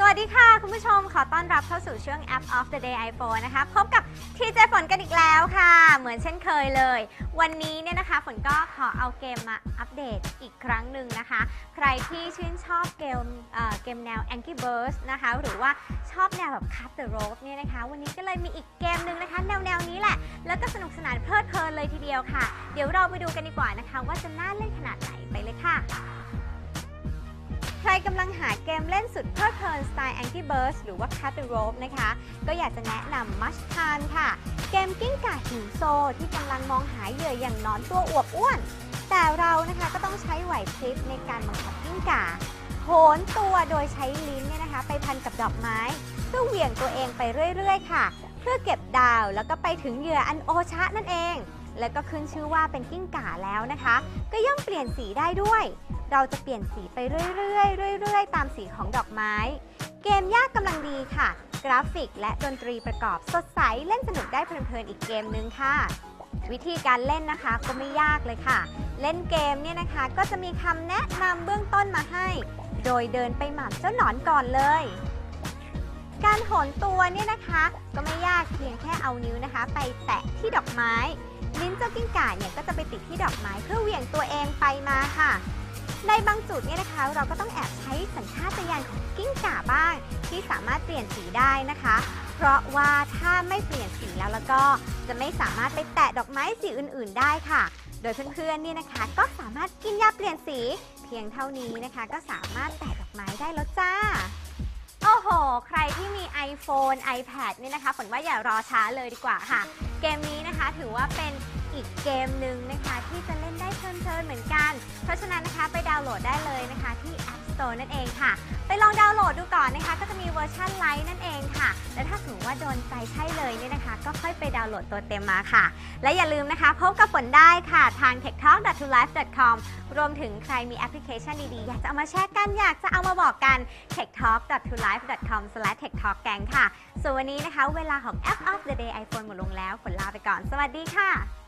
สวัสดีค่ะ คุณผู้ชมขอต้อนรับเข้าสู่ช่วง App of the Day iPhone นะคะ พบกับทีเจฝนกันอีกแล้วค่ะ เหมือนเช่นเคยเลย วันนี้เนี่ยนะคะ ฝนก็ขอเอาเกมมาอัปเดตอีกครั้งหนึ่งนะคะ ใครที่ชื่นชอบเกมเอ่อเกมแนว Angry Birds นะคะ หรือว่าชอบแนวแบบ Cut the Rope เนี่ยนะคะ วันนี้ก็เลยมีอีกเกมหนึ่งนะคะ แนวแนวนี้แหละ แล้วก็สนุกสนานเพลิดเพลินเลยทีเดียวค่ะ เดี๋ยวเราไปดูกันดีกว่านะคะ ว่าจะน่าเล่นขนาดไหนไปเลยค่ะ กำลังหาเกมเล่นสุดเพลิดเพลินสไตล์ Angry Birds หรือว่า Cut the Rope นะคะ ก็อยากจะแนะนำ Mush c a n ค่ะ เกมกิ้งก่าหิวโซ ที่กำลังมองหาเหยื่ออย่างนอนตัวอวบอ้วน แต่เรานะคะก็ต้องใช้ไหวพริบในการบังคับกิ้งก่าโหนตัวโดยใช้ลิ้นเนี่ยนะคะ ไปพันกับดอกไม้ เพื่อเหวี่ยงตัวเองไปเรื่อย ๆ ค่ะ เพื่อเก็บดาวแล้วก็ไปถึงเหยื่ออันโอชะนั่นเอง แล้วก็ขึ้นชื่อว่าเป็นกิ้งก่าแล้วนะคะ ก็ย่อมเปลี่ยนสีได้ด้วย เราจะเปลี่ยนสีไปเรื่อยๆเรื่อยๆ ตามสีของดอกไม้ เกมยากกำลังดีค่ะ กราฟิกและดนตรีประกอบสดใสเล่นสนุกได้เพลินๆอีกเกมนึงค่ะ วิธีการเล่นนะคะก็ไม่ยากเลยค่ะ เล่นเกมเนี่ยนะคะก็จะมีคำแนะนำเบื้องต้นมาให้ โดยเดินไปหม่ำเจ้าหนอนก่อนเลยการโหนตัวเนี่ยนะคะ ก็ไม่ยากเพียงแค่เอานิ้วนะคะ ไปแตะที่ดอกไม้ ลิ้นเจ้ากิ้งก่าเนี่ยก็จะไปติดที่ดอกไม้เพื่อเหวี่ยงตัวเองไปมาค่ะ ในบางจุดเนี่ยนะคะเราก็ต้องแอบใช้สัญชาตญาณของกิ้งก่าบ้าง ที่สามารถเปลี่ยนสีได้นะคะ เพราะว่าถ้าไม่เปลี่ยนสีแล้วแล้วก็จะไม่สามารถไปแตะดอกไม้สีอื่น ๆ ได้ค่ะ โดยเพื่อนๆเนี่ยนะคะ ก็สามารถกินยาเปลี่ยนสี เพียงเท่านี้นะคะ ก็สามารถแตะดอกไม้ได้แล้วจ้าโอ้โห ใครที่มี iPhone iPad เนี่ยนะคะฝนว่าอย่ารอช้าเลยดีกว่าค่ะ เกมนี้นะคะถือว่าเป็น อีกเกมหนึ่งนะคะที่จะเล่นได้เพลินๆเหมือนกัน เพราะฉะนั้นนะคะไปดาวน์โหลดได้เลยนะคะที่ App Store นั่นเองค่ะ ไปลองดาวน์โหลดดูก่อนนะคะ ก็จะมีเวอร์ชันไลท์นั่นเองค่ะ และถ้าสมมติว่าโดนใจใช่เลยเนี่ยนะคะ ก็ค่อยไปดาวน์โหลดตัวเต็มมาค่ะ และอย่าลืมนะคะ พบกับฝนได้ค่ะทาง techtalk.tolife.com รวมถึงใครมีแอปพลิเคชันดีๆ อยากจะเอามาแชร์กันอยากจะเอามาบอกกัน techtalk.tolife.com/techtalkgang ค่ะส่วนวันนี้นะคะ เวลาของ App of the Day iPhone หมดลงแล้วฝนลาไปก่อน สวัสดีค่ะ